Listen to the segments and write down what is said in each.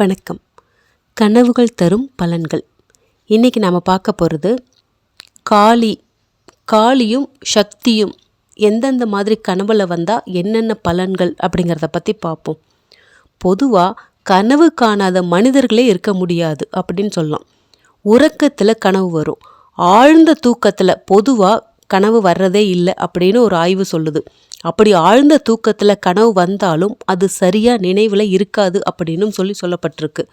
வணக்கம். கனவுகள் தரும் பலன்கள். இன்றைக்கி நாம் பார்க்க போகிறது காளி காளியும் சக்தியும் எந்தெந்த மாதிரி கனவில் வந்தால் என்னென்ன பலன்கள் அப்படிங்கிறத பற்றி பார்ப்போம். பொதுவாக கனவு காணாத மனிதர்களே இருக்க முடியாது அப்படின்னு சொல்லலாம். உறக்கத்தில் கனவு வரும். ஆழ்ந்த தூக்கத்தில் பொதுவாக கனவு வர்றதே இல்லை அப்படின்னு ஒரு ஆய்வு சொல்லுது. அப்படி ஆழ்ந்த தூக்கத்தில் கனவு வந்தாலும் அது சரியாக நினைவில் இருக்காது அப்படின்னும் சொல்லி சொல்லப்பட்டிருக்கு.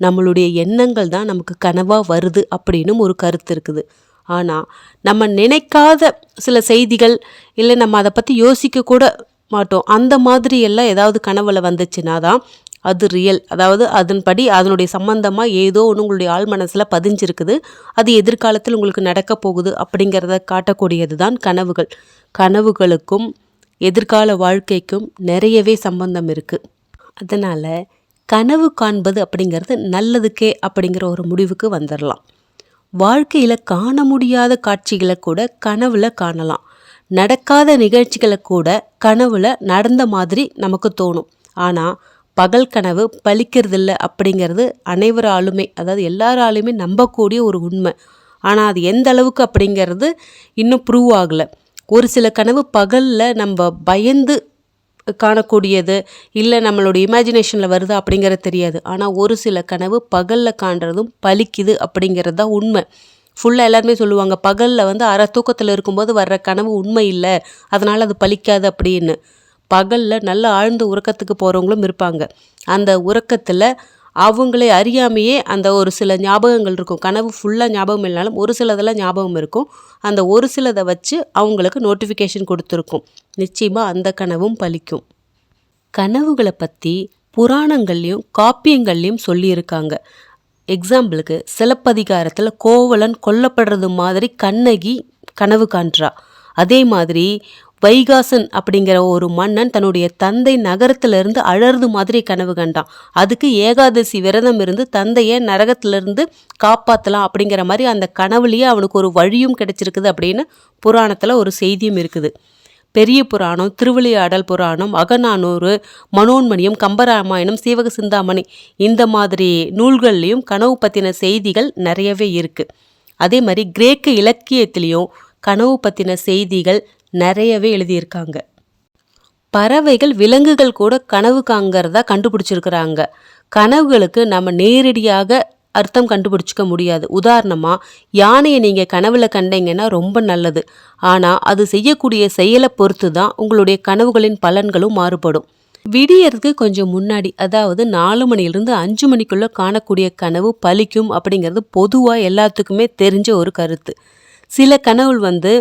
நம்மளுடைய எண்ணங்கள் தான் நமக்கு கனவாக வருது அப்படின்னும் ஒரு கருத்து இருக்குது. ஆனால் நம்ம நினைக்காத சில செய்திகள் இல்லை நம்ம அதை பற்றி யோசிக்க கூட மாட்டோம். அந்த மாதிரி எல்லாம் ஏதாவது கனவுல வந்துச்சுன்னா தான் அது ரியல் அதாவது அதன்படி அதனுடைய சம்பந்தமாக ஏதோ ஒன்று உங்களுடைய ஆள் மனசில் பதிஞ்சிருக்குது. அது எதிர்காலத்தில் உங்களுக்கு நடக்க போகுது அப்படிங்கிறத காட்டக்கூடியது தான் கனவுகள். கனவுகளுக்கும் எதிர்கால வாழ்க்கைக்கும் நிறையவே சம்பந்தம் இருக்குது அதனால் கனவு காண்பது அப்படிங்கிறது நல்லதுக்கே அப்படிங்கிற ஒரு முடிவுக்கு வந்துடலாம் வாழ்க்கையில் காண முடியாத காட்சிகளை கூட கனவுல காணலாம். நடக்காத நிகழ்ச்சிகளை கூட கனவுல நடந்த மாதிரி நமக்கு தோணும். ஆனால் பகல் கனவு பலிக்கிறதில்ல அப்படிங்கிறது அனைவராலுமே அதாவது எல்லாராலுமே நம்பக்கூடிய ஒரு உண்மை. ஆனால் அது எந்த அளவுக்கு அப்படிங்கிறது இன்னும் ப்ரூவ் ஆகலை. ஒரு சில கனவு பகலில் நம்ம பயந்து காணக்கூடியது இல்லை நம்மளோட இமேஜினேஷனில் வருது அப்படிங்கிறது தெரியாது. ஆனால் ஒரு சில கனவு பகலில் காண்றதும் பலிக்குது அப்படிங்கிறது தான் உண்மை. ஃபுல்லாக எல்லாருமே சொல்லுவாங்க பகலில் வந்து அரை தூக்கத்தில் இருக்கும்போது வர்ற கனவு உண்மை இல்லை. அதனால் அது பலிக்காது அப்படின்னு. பகலில் நல்ல ஆழ்ந்த உறக்கத்துக்கு போகிறவங்களும் இருப்பாங்க. அந்த உறக்கத்தில் அவங்களே அறியாமையே அந்த ஒரு சில ஞாபகங்கள் இருக்கும். கனவு ஃபுல்லாக ஞாபகம் இல்லைனாலும் ஒரு சிலதெல்லாம் ஞாபகம் இருக்கும். அந்த ஒரு சிலதை வச்சு அவங்களுக்கு நோட்டிஃபிகேஷன் கொடுத்துருக்கும். நிச்சயமாக அந்த கனவும் பலிக்கும். கனவுகளை பற்றி புராணங்கள்லேயும் காப்பியங்கள்லேயும் சொல்லியிருக்காங்க. எக்ஸாம்பிளுக்கு சிலப்பதிகாரத்தில் கோவலன் கொல்லப்படுறது மாதிரி கண்ணகி கனவு காண்றா. அதே மாதிரி வைகாசன் அப்படிங்கிற ஒரு மன்னன் தன்னுடைய தந்தை நகரத்திலிருந்து அழறது மாதிரி கனவு கண்டான். அதுக்கு ஏகாதசி விரதம் இருந்து தந்தையை நரகத்திலிருந்து காப்பாற்றலாம் அப்படிங்கிற மாதிரி அந்த கனவுலேயே அவனுக்கு ஒரு வழியும் கிடைச்சிருக்குது அப்படின்னு புராணத்தில் ஒரு செய்தியும் இருக்குது. பெரிய புராணம் திருவிளையாடல் புராணம் அகநானூறு மனோன்மணியம் கம்பராமாயணம் சீவக சிந்தாமணி இந்த மாதிரி நூல்கள்லேயும் கனவு பற்றின செய்திகள் நிறையவே இருக்குது அதே மாதிரி கிரேக்க இலக்கியத்திலையும் கனவு பற்றின செய்திகள் நிறையவே எழுதியிருக்காங்க. பறவைகள் விலங்குகள் கூட கனவு காங்கிறதா கண்டுபிடிச்சிருக்கிறாங்க. கனவுகளுக்கு நம்ம நேரடியாக அர்த்தம் கண்டுபிடிச்சிக்க முடியாது. உதாரணமாக யானையை நீங்கள் கனவில் கண்டீங்கன்னா ரொம்ப நல்லது. ஆனால் அது செய்யக்கூடிய செயலை பொறுத்து தான் உங்களுடைய கனவுகளின் பலன்களும் மாறுபடும். விடியறதுக்கு கொஞ்சம் முன்னாடி அதாவது நாலு மணிலிருந்து அஞ்சு மணிக்குள்ளே காணக்கூடிய கனவு பலிக்கும் அப்படிங்கிறது பொதுவாக எல்லாத்துக்குமே தெரிஞ்ச ஒரு கருத்து. சில கனவுகள் வந்து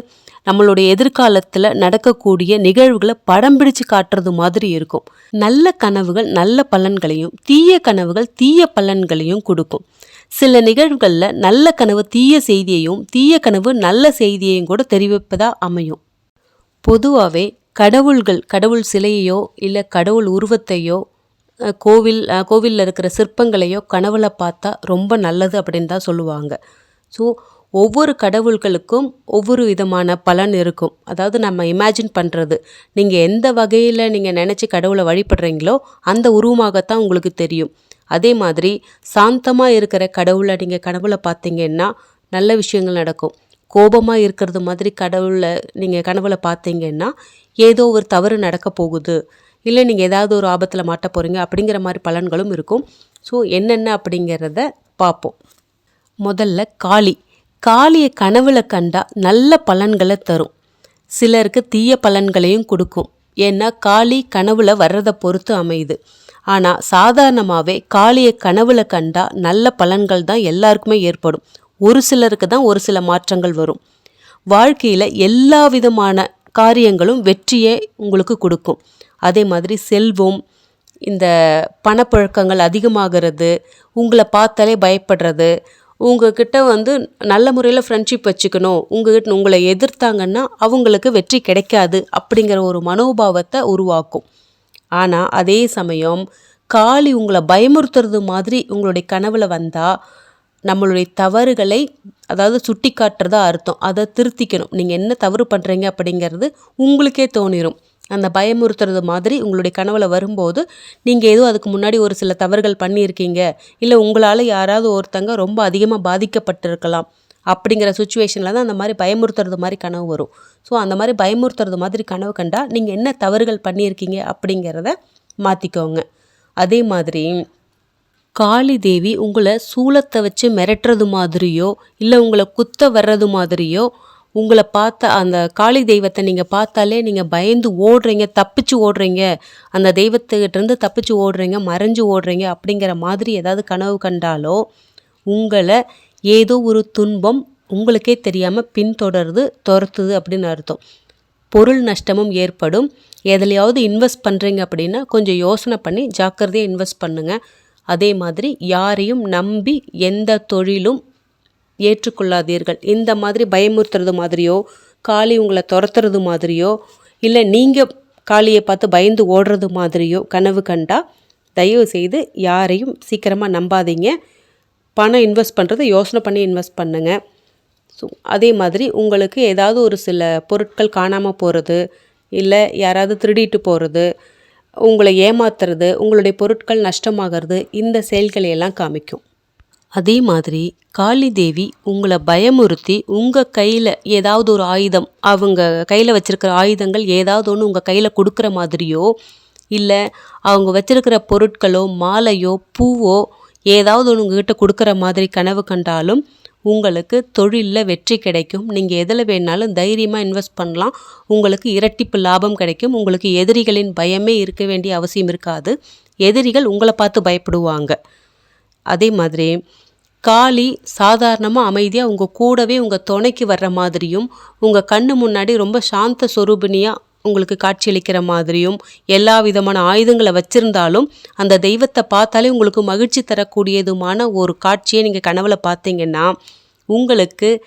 நம்மளுடைய எதிர்காலத்தில் நடக்கக்கூடிய நிகழ்வுகளை படம் பிடிச்சு காட்டுறது மாதிரி இருக்கும். நல்ல கனவுகள் நல்ல பலன்களையும் தீய கனவுகள் தீய பலன்களையும் கொடுக்கும். சில நிகழ்வுகளில் நல்ல கனவு தீய செய்தியையும் தீய கனவு நல்ல செய்தியையும் கூட தெரிவிப்பதாக அமையும். பொதுவாகவே கடவுள்கள் கடவுள் சிலையையோ இல்லை கடவுள் உருவத்தையோ கோவில் கோவிலில் இருக்கிற சிற்பங்களையோ கனவுல பார்த்தா ரொம்ப நல்லது அப்படின்னு தான் சொல்லுவாங்க. ஸோ ஒவ்வொரு கடவுள்களுக்கும் ஒவ்வொரு விதமான பலன் இருக்கும். அதாவது நம்ம இமேஜின் பண்ணுறது நீங்கள் எந்த வகையில் நீங்கள் நினச்சி கடவுளை வழிபடுறீங்களோ அந்த உருவமாகத்தான் உங்களுக்கு தெரியும். அதே மாதிரி சாந்தமாக இருக்கிற கடவுளை நீங்கள் கனவுல பார்த்தீங்கன்னா நல்ல விஷயங்கள் நடக்கும். கோபமாக இருக்கிறது மாதிரி கடவுளை நீங்கள் கனவுல பார்த்தீங்கன்னா ஏதோ ஒரு தவறு நடக்க போகுது. இல்லை நீங்கள் ஏதாவது ஒரு ஆபத்தில் மாட்ட போகிறீங்க அப்படிங்கிற மாதிரி பலன்களும் இருக்கும். ஸோ என்னென்ன அப்படிங்கிறத பார்ப்போம். முதல்ல காளி. காளியை கனவுல கண்டா நல்ல பலன்களை தரும். சிலருக்கு தீய பலன்களையும் கொடுக்கும். ஏன்னா காளி கனவுல வர்றதை பொறுத்து அமையுது. ஆனால் சாதாரணமாகவே காளியை கனவுல கண்டா நல்ல பலன்கள் தான் எல்லாருக்குமே ஏற்படும். ஒரு சிலருக்கு தான் ஒரு சில மாற்றங்கள் வரும். வாழ்க்கையில் எல்லா விதமான காரியங்களும் வெற்றியை உங்களுக்கு கொடுக்கும். அதே மாதிரி செல்வம் இந்த பணப்பழக்கங்கள் அதிகமாகிறது உங்களை பார்த்தாலே பயப்படுறது உங்ககிட்ட வந்து நல்ல முறையில் ஃப்ரெண்ட்ஷிப் வச்சுக்கணும். உங்ககிட்ட உங்களை எதிர்த்தாங்கன்னா அவங்களுக்கு வெற்றி கிடைக்காது அப்படிங்கிற ஒரு மனோபாவத்தை உருவாக்கும். ஆனால் அதே சமயம் காளி உங்களை பயமுறுத்துறது மாதிரி உங்களுடைய கனவில் வந்தால் நம்மளுடைய தவறுகளை அதாவது சுட்டி காட்டுறதா அர்த்தம். அதை திருத்திக்கணும். நீங்கள் என்ன தவறு பண்ணுறீங்க அப்படிங்கிறது உங்களுக்கே தோணிடும் அந்த பயமுறுத்துறது மாதிரி உங்களுடைய கனவுல வரும்போது நீங்கள் ஏதோ அதுக்கு முன்னாடி ஒரு சில தவறுகள் பண்ணியிருக்கீங்க. இல்லை உங்களால் யாராவது ஒருத்தங்க ரொம்ப அதிகமாக பாதிக்கப்பட்டிருக்கலாம் அப்படிங்கிற சுச்சுவேஷனில் தான் அந்த மாதிரி பயமுறுத்துறது மாதிரி கனவு வரும். ஸோ அந்த மாதிரி பயமுறுத்துறது மாதிரி கனவு கண்டால் நீங்கள் என்ன தவறுகள் பண்ணியிருக்கீங்க அப்படிங்கிறத மாற்றிக்கோங்க அதே மாதிரி காளி தேவி உங்களை சூலத்தை வச்சு மிரட்டுறது மாதிரியோ இல்லை உங்களை குத்த வர்றது மாதிரியோ உங்களை பார்த்த அந்த காளி தெய்வத்தை நீங்கள் பார்த்தாலே நீங்கள் பயந்து ஓடுறீங்க தப்பிச்சு ஓடுறீங்க. அந்த தெய்வத்துக்கிட்டேருந்து தப்பிச்சு ஓடுறீங்க மறைஞ்சு ஓடுறீங்க அப்படிங்கிற மாதிரி ஏதாவது கனவு கண்டாலோ உங்களை ஏதோ ஒரு துன்பம் உங்களுக்கே தெரியாமல் பின்தொடருது துரத்துது அப்படின்னு அர்த்தம். பொருள் நஷ்டமும் ஏற்படும். எதுலையாவது இன்வெஸ்ட் பண்ணுறீங்க அப்படின்னா கொஞ்சம் யோசனை பண்ணி ஜாக்கிரதையாக இன்வெஸ்ட் பண்ணுங்கள் அதே மாதிரி யாரையும் நம்பி எந்த தொழிலும் ஏற்றுக்கொள்ளாதீர்கள். இந்த மாதிரி பயமுறுத்துறது மாதிரியோ காளி உங்களை துரத்துறது மாதிரியோ இல்லை நீங்கள் காளியை பார்த்து பயந்து ஓடுறது மாதிரியோ கனவு கண்டா தயவு செய்து யாரையும் சீக்கிரமாக நம்பாதீங்க. பணம் இன்வெஸ்ட் பண்ணுறது யோசனை பண்ணி இன்வெஸ்ட் பண்ணுங்கள் ஸோ அதே மாதிரி உங்களுக்கு ஏதாவது ஒரு சில பொருட்கள் காணாமல் போகிறது இல்லை யாராவது திருடிட்டு போகிறது உங்களை ஏமாத்துறது உங்களுடைய பொருட்கள் நஷ்டமாகிறது இந்த செயல்களை எல்லாம் காமிக்கும். அதே மாதிரி காளி தேவி உங்களை பயமுறுத்தி உங்கள் கையில் ஏதாவது ஒரு ஆயுதம் அவங்க கையில் வச்சிருக்கிற ஆயுதங்கள் ஏதாவது ஒன்று உங்கள் கையில் கொடுக்குற மாதிரியோ இல்லை அவங்க வச்சிருக்கிற பொருட்களோ மாலையோ பூவோ ஏதாவது ஒன்று உங்ககிட்ட கொடுக்குற மாதிரி கனவு கண்டாலும் உங்களுக்கு தொழிலில் வெற்றி கிடைக்கும். நீங்கள் எதில் வேணாலும் தைரியமாக இன்வெஸ்ட் பண்ணலாம். உங்களுக்கு இரட்டிப்பு லாபம் கிடைக்கும். உங்களுக்கு எதிரிகளின் பயமே இருக்க வேண்டிய அவசியம் இருக்காது. எதிரிகள் உங்களை பார்த்து பயப்படுவாங்க. அதே மாதிரி காளி சாதாரணமாக அமைதியாக உங்கள் கூடவே உங்கள் துணைக்கு வர்ற மாதிரியும் உங்கள் கண்ணு முன்னாடி ரொம்ப சாந்த சொரூபினியாக உங்களுக்கு காட்சியளிக்கிற மாதிரியும் எல்லா விதமான ஆயுதங்களை வச்சுருந்தாலும் அந்த தெய்வத்தை பார்த்தாலே உங்களுக்கு மகிழ்ச்சி தரக்கூடியதுமான ஒரு காட்சியை நீங்கள் கனவுல பார்த்தீங்கன்னா உங்களுக்கு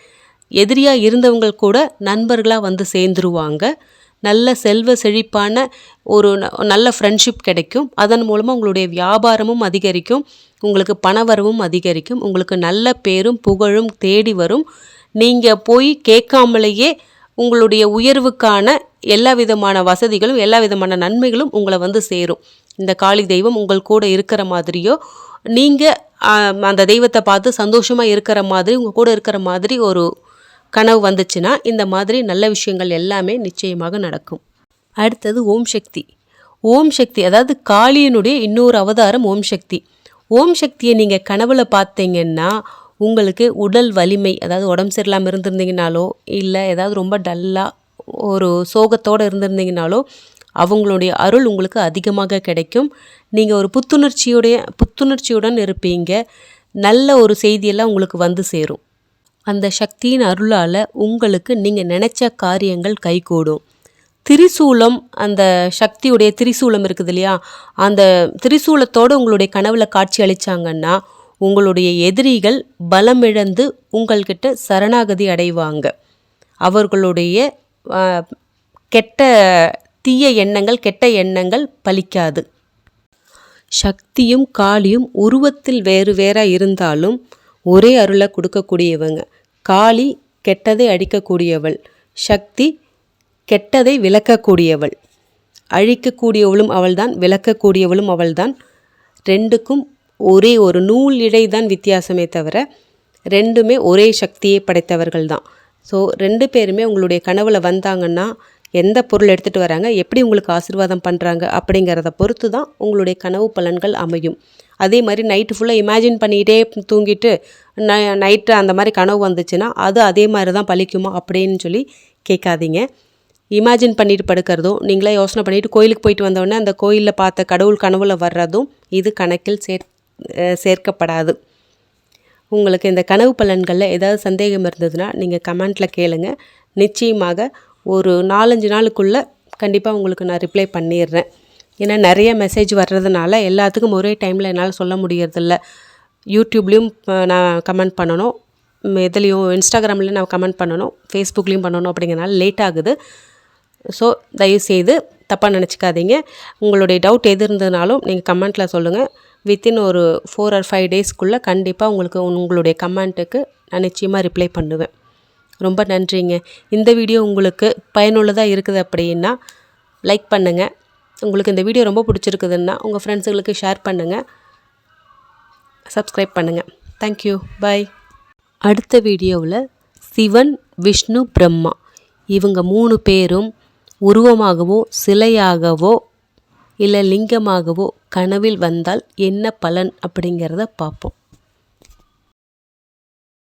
எதிரியாக இருந்தவங்க கூட நண்பர்களாக வந்து சேர்ந்துருவாங்க. நல்ல செல்வ செழிப்பான ஒரு ந- நல்ல ஃப்ரெண்ட்ஷிப் கிடைக்கும். அதன் மூலமாக உங்களுடைய வியாபாரமும் அதிகரிக்கும். உங்களுக்கு பணவரவும் அதிகரிக்கும். உங்களுக்கு நல்ல பேரும் புகழும் தேடி வரும். நீங்கள் போய் கேட்காமலேயே உங்களுடைய உயர்வுக்கான எல்லா விதமான வசதிகளும் எல்லா விதமான நன்மைகளும் உங்களை வந்து சேரும். இந்த காளி தெய்வம் உங்கள் கூட இருக்கிற மாதிரியோ நீங்கள் அந்த தெய்வத்தை பார்த்து சந்தோஷமாக இருக்கிற மாதிரி உங்கள் கூட இருக்கிற மாதிரி ஒரு கனவு வந்துச்சுன்னா இந்த மாதிரி நல்ல விஷயங்கள் எல்லாமே நிச்சயமாக நடக்கும். அடுத்தது ஓம் சக்தி. ஓம் சக்தி அதாவது காளியனுடைய இன்னொரு அவதாரம் ஓம் சக்தி. ஓம் சக்தியை நீங்கள் கனவுல பார்த்தீங்கன்னா உங்களுக்கு உடல் வலிமை அதாவது உடம்பு சரியில்லாமல் இருந்திருந்தீங்கனாலோ இல்லை ஏதாவது ரொம்ப டல்லாக ஒரு சோகத்தோடு இருந்திருந்தீங்கனாலோ அவங்களுடைய அருள் உங்களுக்கு அதிகமாக கிடைக்கும். நீங்கள் ஒரு புத்துணர்ச்சியுடைய புத்துணர்ச்சியுடன் இருப்பீங்க. நல்ல ஒரு செய்தியெல்லாம் உங்களுக்கு வந்து சேரும். அந்த சக்தியின் அருளால் உங்களுக்கு நீங்கள் நினச்ச காரியங்கள் கைகூடும். திரிசூலம் அந்த சக்தியுடைய திரிசூலம் இருக்குது இல்லையா அந்த திரிசூலத்தோடு உங்களுடைய கனவுல காட்சி அளிச்சாங்கன்னா உங்களுடைய எதிரிகள் பலமிழந்து உங்கள்கிட்ட சரணாகதி அடைவாங்க. அவர்களுடைய கெட்ட தீய எண்ணங்கள் கெட்ட எண்ணங்கள் பலிக்காது. சக்தியும் காளியும் உருவத்தில் வேறு வேறாக இருந்தாலும் ஒரே அருளை கொடுக்கக்கூடியவங்க. காளி கெட்டதை அடிக்கக்கூடியவள். சக்தி கெட்டதை விளக்கக்கூடியவள். அழிக்கக்கூடியவளும் அவள்தான் விளக்கக்கூடியவளும் அவள்தான். ரெண்டுக்கும் ஒரே ஒரு நூல் இழை தான் வித்தியாசமே தவிர ரெண்டுமே ஒரே சக்தியை படைத்தவர்கள் தான் ஸோ ரெண்டு பேருமே உங்களுடைய கனவுல வந்தாங்கன்னா எந்த பொருள் எடுத்துகிட்டு வராங்க எப்படி உங்களுக்கு ஆசீர்வாதம் பண்ணுறாங்க அப்படிங்கிறத பொறுத்து தான் உங்களுடைய கனவு பலன்கள் அமையும். அதே மாதிரி நைட்டு ஃபுல்லாக இமேஜின் பண்ணிக்கிட்டே தூங்கிட்டு ந நைட்டு அந்த மாதிரி கனவு வந்துச்சுன்னா அது அதே மாதிரி தான் பழிக்குமா அப்படின்னு சொல்லி கேட்காதீங்க. இமேஜின் பண்ணிட்டு படுக்கிறதும் நீங்களே யோசனை பண்ணிவிட்டு கோயிலுக்கு போயிட்டு வந்தோடனே அந்த கோயிலில் பார்த்த கடவுள் கனவுல வர்றதும் இது கணக்கில் சேர் சேர்க்கப்படாது. உங்களுக்கு இந்த கனவு பலன்களில் ஏதாவது சந்தேகம் இருந்ததுன்னா நீங்கள் கமெண்ட்டில் கேளுங்க. நிச்சயமாக ஒரு நாலஞ்சு நாளுக்குள்ளே கண்டிப்பாக உங்களுக்கு நான் ரிப்ளை பண்ணிடுறேன். ஏன்னா நிறைய மெசேஜ் வர்றதுனால எல்லாத்துக்கும் ஒரே டைமில் என்னால் சொல்ல முடியறதில்ல. யூடியூப்லேயும் நான் கமெண்ட் பண்ணணும். எதுலேயும் இதுலேயும் இன்ஸ்டாகிராம்லேயும் நான் கமெண்ட் பண்ணணும். ஃபேஸ்புக்லேயும் பண்ணணும் அப்படிங்கிறனால லேட் ஆகுது. ஸோ தயவுசெய்து தப்பாக நினச்சிக்காதீங்க. உங்களுடைய டவுட் எது இருந்ததுனாலும் நீங்கள் கமெண்ட்டில் சொல்லுங்கள் வித்தின் ஒரு ஃபோர் ஆர் ஃபைவ் டேஸ்க்குள்ளே கண்டிப்பாக உங்களுக்கு உங்களுடைய கமெண்ட்டுக்கு நான் நிச்சயமாக ரிப்ளை பண்ணுவேன். ரொம்ப நன்றிங்க. இந்த வீடியோ உங்களுக்கு பயனுள்ளதாக இருக்குது அப்படின்னா லைக் பண்ணுங்கள் உங்களுக்கு இந்த வீடியோ ரொம்ப பிடிச்சிருக்குதுன்னா உங்கள் ஃப்ரெண்ட்ஸுங்களுக்கு ஷேர் பண்ணுங்கள் சப்ஸ்கிரைப் பண்ணுங்கள் தேங்க்யூ பாய் அடுத்த வீடியோவில் சிவன் விஷ்ணு பிரம்மா. இவங்க மூணு பேரும் உருவமாகவோ சிலையாகவோ இல்லை லிங்கமாகவோ கனவில் வந்தால் என்ன பலன் அப்படிங்கிறத பார்ப்போம்.